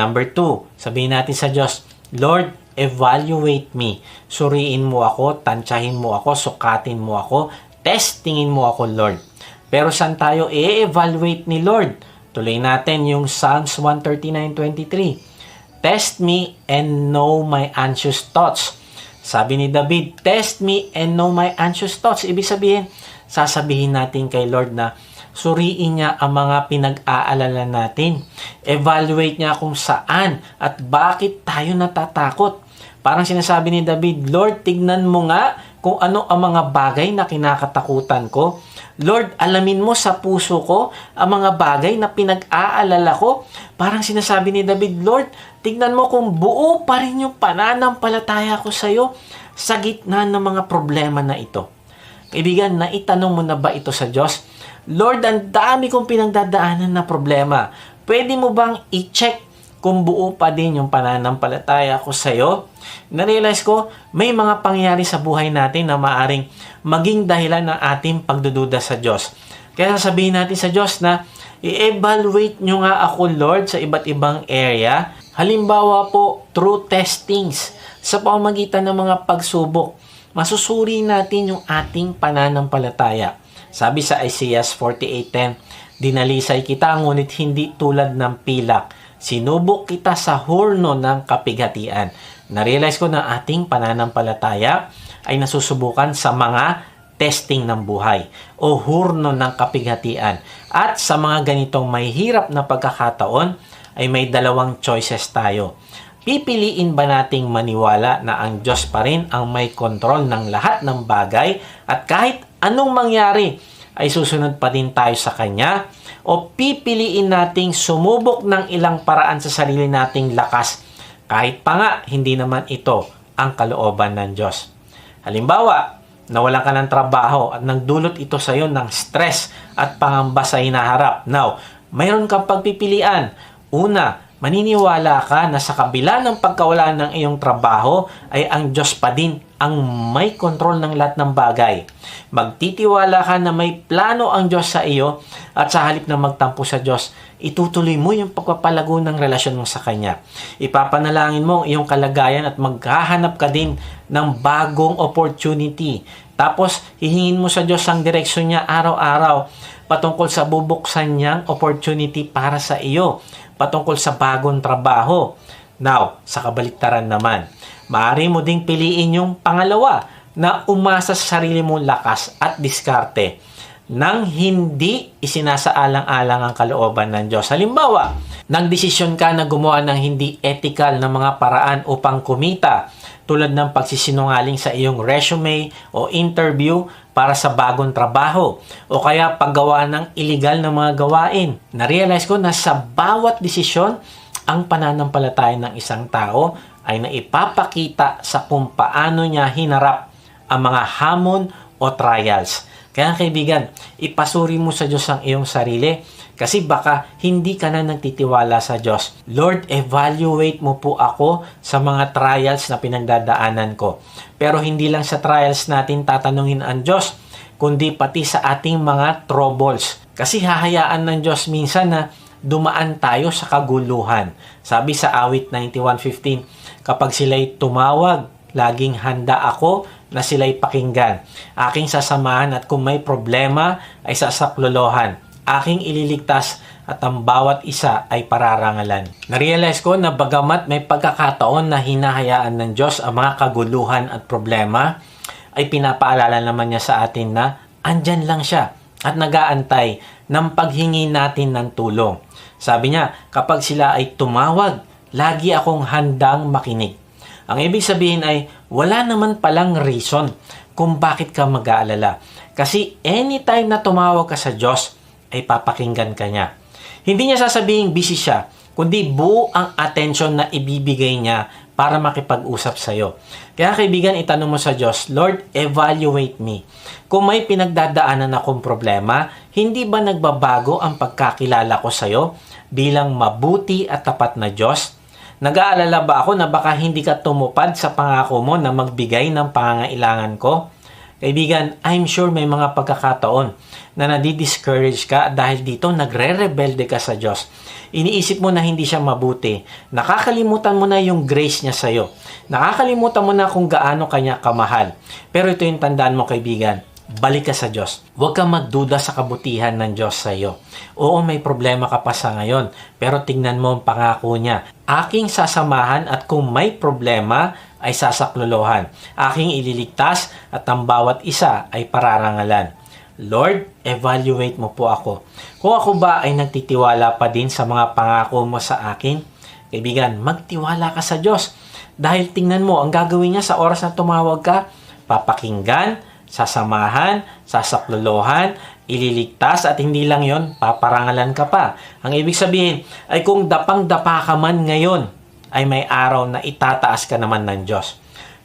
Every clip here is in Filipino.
Number two, sabihin natin sa Diyos, Lord, evaluate me. Suriin mo ako, tansyahin mo ako, sukatin mo ako, testingin mo ako, Lord. Pero saan tayo i-evaluate ni Lord? Tuloy natin yung Psalms 139.23. Test me and know my anxious thoughts. Sabi ni David, test me and know my anxious thoughts. Ibig sabihin, sasabihin natin kay Lord na suriin niya ang mga pinag-aalala natin. Evaluate niya kung saan at bakit tayo natatakot. Parang sinasabi ni David, Lord, tignan mo nga kung ano ang mga bagay na kinakatakutan ko. Lord, alamin mo sa puso ko ang mga bagay na pinag-aalala ko. Parang sinasabi ni David, Lord, tignan mo kung buo pa rin yung pananampalataya ko sa iyo sa gitna ng mga problema na ito. Kaibigan, naitanong mo na ba ito sa Diyos? Lord, ang dami kong pinagdadaanan na problema. Pwede mo bang i-check kung buo pa din yung pananampalataya ko sa iyo? Narealize ko, may mga pangyayari sa buhay natin na maaring maging dahilan ng ating pagdududa sa Diyos. Kaya sabihin natin sa Diyos na, i-evaluate nyo nga ako, Lord, sa iba't ibang area. Halimbawa po, through testings, sa pamamagitan ng mga pagsubok, masusuri natin yung ating pananampalataya. Sabi sa Isaiah 48.10, Dinalisay kita, ngunit hindi tulad ng pilak. Sinubok kita sa horno ng kapighatian. Na-realize ko na ating pananampalataya ay nasusubukan sa mga testing ng buhay o hurno ng kapighatian. At sa mga ganitong may hirap na pagkakataon ay may dalawang choices tayo. Pipiliin ba nating maniwala na ang Diyos pa rin ang may kontrol ng lahat ng bagay at kahit anong mangyari ay susunod pa din tayo sa Kanya? O pipiliin nating sumubok ng ilang paraan sa sarili nating lakas kahit pa nga hindi naman ito ang kalooban ng Diyos? Halimbawa, nawalan ka ng trabaho at nagdulot ito sa iyo ng stress at pangamba sa hinaharap. Now, mayroon kang pagpipilian. Una, maniniwala ka na sa kabila ng pagkawala ng iyong trabaho ay ang Diyos pa din ang may kontrol ng lahat ng bagay. Magtitiwala ka na may plano ang Diyos sa iyo at sa halip na magtampo sa Diyos, itutuloy mo yung pagpapalago ng relasyon mo sa Kanya. Ipapanalangin mo ang iyong kalagayan at maghahanap ka din ng bagong opportunity. Tapos, hihingin mo sa Diyos ang direksyon niya araw-araw patungkol sa bubuksan niyang opportunity para sa iyo, patungkol sa bagong trabaho. Now, sa kabaliktaran naman, maaari mo ding piliin yung pangalawa na umasa sa sarili mong lakas at diskarte nang hindi isinasaalang-alang ang kalooban ng Diyos. Halimbawa, nagdesisyon ka na gumawa ng hindi ethical na mga paraan upang kumita tulad ng pagsisinungaling sa iyong resume o interview para sa bagong trabaho o kaya paggawa ng illegal na mga gawain. Na-realize ko na sa bawat desisyon, ang pananampalataya ng isang tao ay naipapakita sa kung paano niya hinarap ang mga hamon o trials. Kaya kaibigan, ipasuri mo sa Diyos ang iyong sarili kasi baka hindi ka na nagtitiwala sa Diyos. Lord, evaluate mo po ako sa mga trials na pinagdadaanan ko. Pero hindi lang sa trials natin tatanungin ang Diyos, kundi pati sa ating mga troubles. Kasi hahayaan ng Diyos minsan na dumaan tayo sa kaguluhan. Sabi sa awit 91.15, kapag sila'y tumawag, laging handa ako na sila'y pakinggan. Aking sasamahan at kung may problema ay sasaklolohan. Aking ililigtas at ang bawat isa ay pararangalan. Narealize ko na bagamat may pagkakataon na hinahayaan ng Diyos ang mga kaguluhan at problema, ay pinapaalala naman niya sa atin na andyan lang siya at nagaantay ng paghingi natin ng tulong. Sabi niya, kapag sila ay tumawag, lagi akong handang makinig. Ang ibig sabihin ay wala naman palang reason kung bakit ka mag-aalala. Kasi anytime na tumawag ka sa Diyos, ay papakinggan ka niya. Hindi niya sasabihin busy siya, kundi buo ang attention na ibibigay niya para makipag-usap sa iyo. Kaya kaibigan, itanong mo sa Diyos, Lord, evaluate me. Kung may pinagdadaanan akong problema, hindi ba nagbabago ang pagkakilala ko sa iyo bilang mabuti at tapat na Diyos? Nag-aalala ba ako na baka hindi ka tumupad sa pangako mo na magbigay ng pangangailangan ko? Kaibigan, I'm sure may mga pagkakataon na nadi-discourage ka dahil dito nagre-rebelde ka sa Diyos. Iniisip mo na hindi siya mabuti. Nakakalimutan mo na yung grace niya sa'yo. Nakakalimutan mo na kung gaano kanya kamahal. Pero ito yung tandaan mo kaibigan, balik ka sa Diyos. Huwag kang magduda sa kabutihan ng Diyos sa iyo. Oo, may problema ka pa sa ngayon, pero tingnan mo ang pangako niya. Aking sasamahan at kung may problema, ay sasaklolohan. Aking ililigtas at ang bawat isa ay pararangalan. Lord, evaluate mo po ako. Kung ako ba ay nagtitiwala pa din sa mga pangako mo sa akin, kaibigan, magtiwala ka sa Diyos. Dahil tingnan mo, ang gagawin niya sa oras na tumawag ka, papakinggan, sasamahan, sasaklolohan, ililigtas at hindi lang yon paparangalan ka pa. Ang ibig sabihin ay kung dapang-dapa ka man ngayon, ay may araw na itataas ka naman ng Diyos.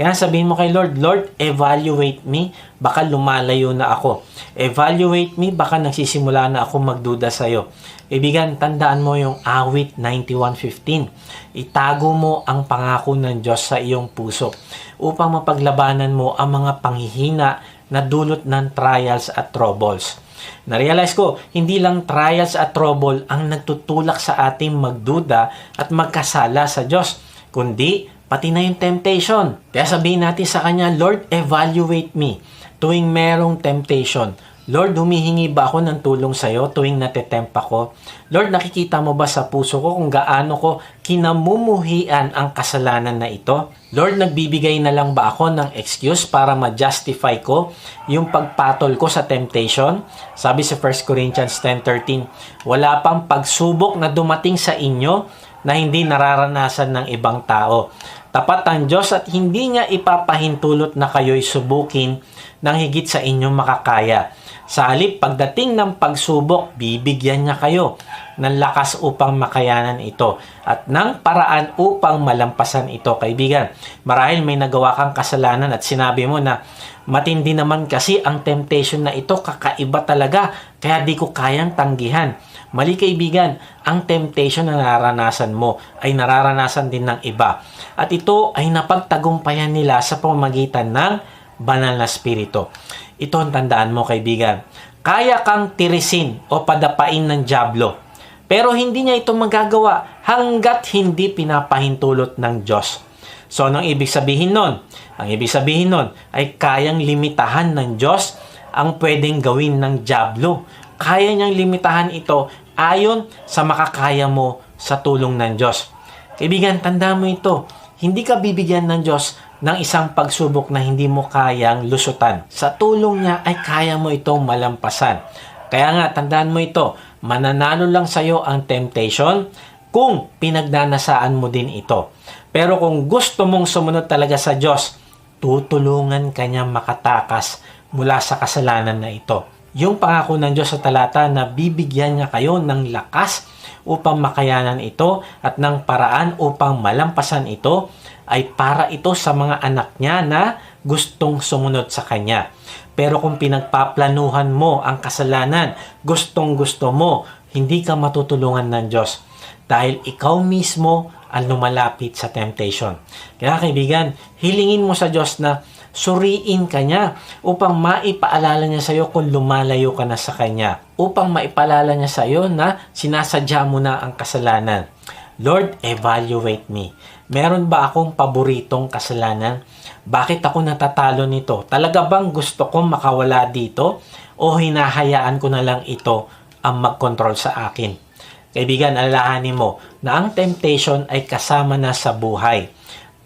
Kaya sabihin mo kay Lord, Lord, evaluate me, baka lumalayo na ako. Evaluate me, baka nagsisimula na ako magduda sa iyo. Ibigan, tandaan mo yung awit 91.15. Itago mo ang pangako ng Diyos sa iyong puso upang mapaglabanan mo ang mga panghihina na dulot ng trials at troubles. Na-realize ko, hindi lang trials at trouble ang nagtutulak sa ating magduda at magkasala sa Diyos, kundi pati na yung temptation. Kaya sabihin natin sa Kanya, Lord, evaluate me tuwing merong temptation. Lord, humihingi ba ako ng tulong sa iyo tuwing natetempt ako? Lord, nakikita mo ba sa puso ko kung gaano ko kinamumuhian ang kasalanan na ito? Lord, nagbibigay na lang ba ako ng excuse para ma-justify ko yung pagpatol ko sa temptation? Sabi sa 1 Corinthians 10.13, wala pang pagsubok na dumating sa inyo na hindi nararanasan ng ibang tao. Tapat ang Diyos at hindi niya ipapahintulot na kayo'y subukin ng higit sa inyong makakaya. Sa halip, pagdating ng pagsubok, bibigyan niya kayo ng lakas upang makayanan ito at ng paraan upang malampasan ito, kaibigan. Marahil may nagawa kang kasalanan at sinabi mo na matindi naman kasi ang temptation na ito, kakaiba talaga, kaya di ko kayang tanggihan. Mali kaibigan, ang temptation na nararanasan mo ay nararanasan din ng iba. At ito ay napagtagumpayan nila sa pamamagitan ng banal na spirito. Ito ang tandaan mo kaibigan. Kaya kang tirisin o padapain ng Diablo. Pero hindi niya ito magagawa hanggat hindi pinapahintulot ng Diyos. So, anong ibig sabihin nun? Ang ibig sabihin nun ay kayang limitahan ng Diyos ang pwedeng gawin ng Diablo. Kaya niyang limitahan ito ayon sa makakaya mo sa tulong ng Diyos. Kaibigan, tanda mo ito. Hindi ka bibigyan ng Diyos ng isang pagsubok na hindi mo kayang lusutan. Sa tulong niya ay kaya mo itong malampasan. Kaya nga, tandaan mo ito, mananalo lang sa iyo ang temptation kung pinagdanasaan mo din ito. Pero kung gusto mong sumunod talaga sa Diyos, tutulungan ka niya makatakas mula sa kasalanan na ito. Yung pangako ng Diyos sa talata na bibigyan niya kayo ng lakas upang makayanan ito at ng paraan upang malampasan ito ay para ito sa mga anak niya na gustong sumunod sa kanya. Pero kung pinagpaplanuhan mo ang kasalanan, gustong gusto mo, hindi ka matutulungan ng Diyos. Dahil ikaw mismo ang lumalapit sa temptation. Kaya kaibigan, hilingin mo sa Diyos na suriin ka niya upang maipaalala niya sa iyo kung lumalayo ka na sa Kanya. Upang maipaalala niya sa iyo na sinasadya mo na ang kasalanan. Lord, evaluate me. Meron ba akong paboritong kasalanan? Bakit ako natatalo nito? Talaga bang gusto kong makawala dito? O hinahayaan ko na lang ito ang mag-control sa akin? Kaibigan, alalahanin mo na ang temptation ay kasama na sa buhay.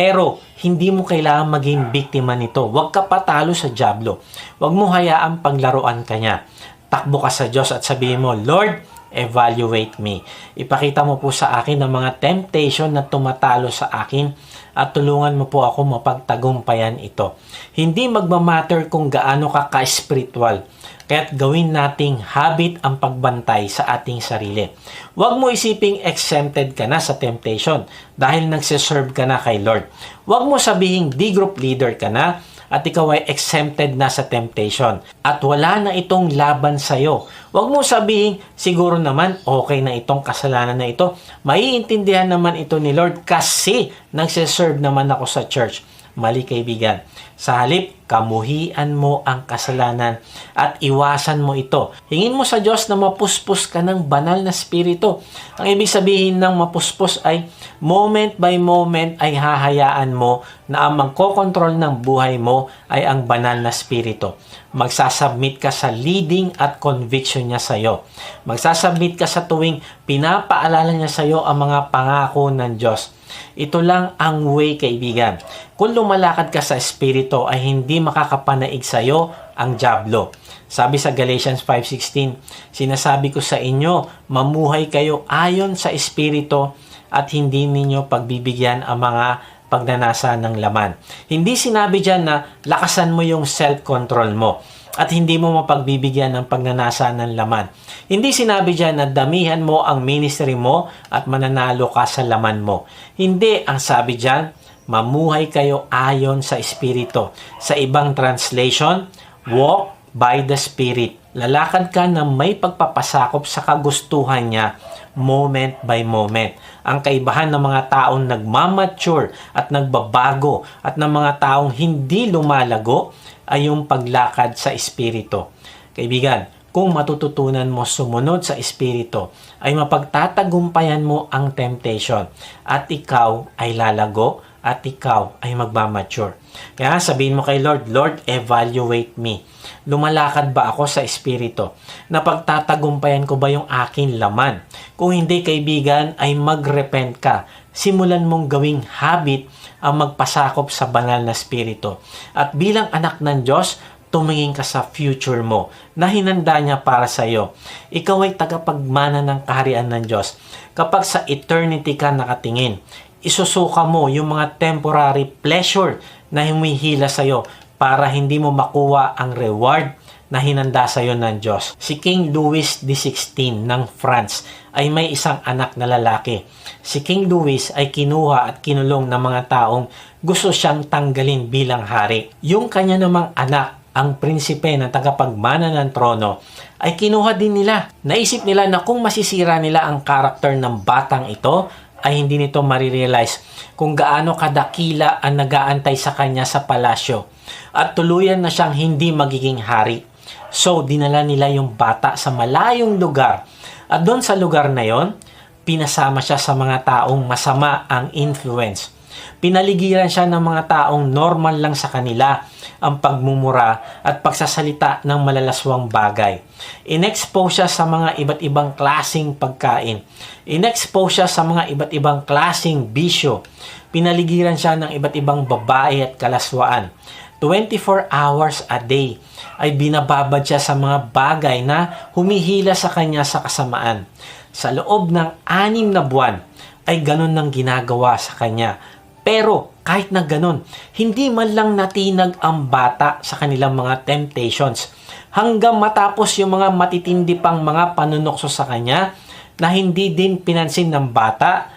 Pero, hindi mo kailangan maging biktima nito. Huwag ka patalo sa Diablo. Huwag mo hayaan paglaruan ka niya. Takbo ka sa Diyos at sabihin mo, Lord, evaluate me. Ipakita mo po sa akin ang mga temptation na tumatalo sa akin at tulungan mo po ako mapagtagumpayan ito. Hindi magmamatter kung gaano ka ka-spiritual. Kaya't gawin nating habit ang pagbantay sa ating sarili. Huwag mo isiping exempted ka na sa temptation dahil nagsiserve ka na kay Lord. Huwag mo sabihin D-group leader ka na at ikaw ay exempted na sa temptation at wala na itong laban sa iyo. Huwag mo sabihin, siguro naman okay na itong kasalanan na ito. Maiintindihan naman ito ni Lord kasi nagsiserve naman ako sa church. Mali kaibigan. Sa halip, kamuhian mo ang kasalanan at iwasan mo ito. Hingin mo sa Diyos na mapuspos ka ng banal na spirito. Ang ibig sabihin ng mapuspos ay moment by moment ay hahayaan mo na ang magkokontrol ng buhay mo ay ang banal na spirito. Magsasubmit ka sa leading at conviction niya sa iyo. Magsasubmit ka sa tuwing pinapaalala niya sa iyo ang mga pangako ng Diyos. Ito lang ang way, kaibigan. Kung lumalakad ka sa Espiritu ay hindi makakapanaig sa iyo ang Diablo. Sabi sa Galatians 5.16, Sinasabi ko sa inyo, mamuhay kayo ayon sa Espiritu at hindi ninyo pagbibigyan ang mga pagnanasa ng laman. Hindi sinabi dyan na lakasan mo yung self-control mo at hindi mo mapagbibigyan ng pagnanasa ng laman. Hindi sinabi dyan na damihan mo ang ministry mo at mananalo ka sa laman mo. Hindi ang sabi dyan, mamuhay kayo ayon sa Espiritu. Sa ibang translation, walk by the Spirit. Lalakad ka na may pagpapasakop sa kagustuhan niya moment by moment. Ang kaibahan ng mga taong nagmamature at nagbabago at ng mga taong hindi lumalago ay yung paglakad sa Espiritu. Kaibigan, kung matututunan mo sumunod sa Espiritu, ay mapagtatagumpayan mo ang temptation at ikaw ay lalago at ikaw ay magmamature. Kaya sabihin mo kay Lord, Lord, evaluate me. Lumalakad ba ako sa Espiritu? Napagtatagumpayan ko ba yung aking laman? Kung hindi kaibigan, ay magrepent ka. Simulan mong gawing habit ang magpasakop sa banal na Espiritu. At bilang anak ng Diyos, tumingin ka sa future mo na hinanda niya para sa iyo. Ikaw ay tagapagmana ng kaharian ng Diyos. Kapag sa eternity ka nakatingin, isusuka mo yung mga temporary pleasure na humihila sa iyo para hindi mo makuha ang reward na hinanda sa iyo ng Diyos. Si King Louis XVI ng France ay may isang anak na lalaki. Si King Louis ay kinuha at kinulong ng mga taong gusto siyang tanggalin bilang hari. Yung kanya namang anak ang prinsipe na tagapagmana ng trono ay kinuha din nila. Naisip nila na kung masisira nila ang karakter ng batang ito, ay hindi nito marirealize kung gaano kadakila ang nagaantay sa kanya sa palasyo at tuluyan na siyang hindi magiging hari. So, dinala nila yung bata sa malayong lugar at doon sa lugar na yon, pinasama siya sa mga taong masama ang influence. Pinaligiran siya ng mga taong normal lang sa kanila ang pagmumura at pagsasalita ng malalaswang bagay. Inexpose siya sa mga iba't ibang klasing pagkain. Inexpose siya sa mga iba't ibang klasing bisyo. Pinaligiran siya ng iba't ibang babae at kalaswaan. 24 hours a day ay binababad siya sa mga bagay na humihila sa kanya sa kasamaan. Sa loob ng anim na buwan ay ganun nang ginagawa sa kanya. Pero kahit na ganun, hindi man lang natinag ang bata sa kanilang mga temptations hanggang matapos yung mga matitindi pang mga panunokso sa kanya na hindi din pinansin ng bata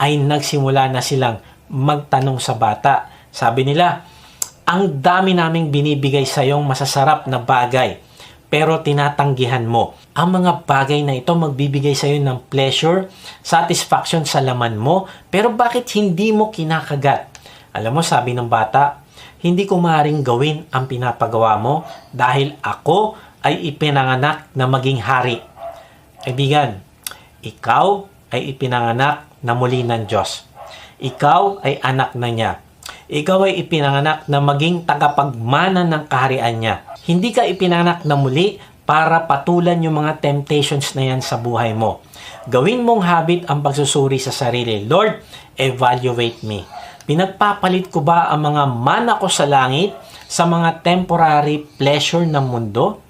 ay nagsimula na silang magtanong sa bata. Sabi nila, ang dami naming binibigay sa iyong masasarap na bagay, pero tinatanggihan mo. Ang mga bagay na ito magbibigay sa iyo ng pleasure, satisfaction sa laman mo, pero bakit hindi mo kinakagat? Alam mo, sabi ng bata, hindi ko maaaring gawin ang pinapagawa mo dahil ako ay ipinanganak na maging hari. Kaibigan, ikaw ay ipinanganak na muli ng Diyos. Ikaw ay anak na niya ikaw ay ipinanganak na maging tagapagmana ng kaharian niya. Hindi ka ipinanganak na muli para patulan yung mga temptations na yan sa buhay mo. Gawin mong habit ang pagsusuri sa sarili. Lord, evaluate me. Pinagpapalit ko ba ang mga mana ko sa langit sa mga temporary pleasure ng mundo?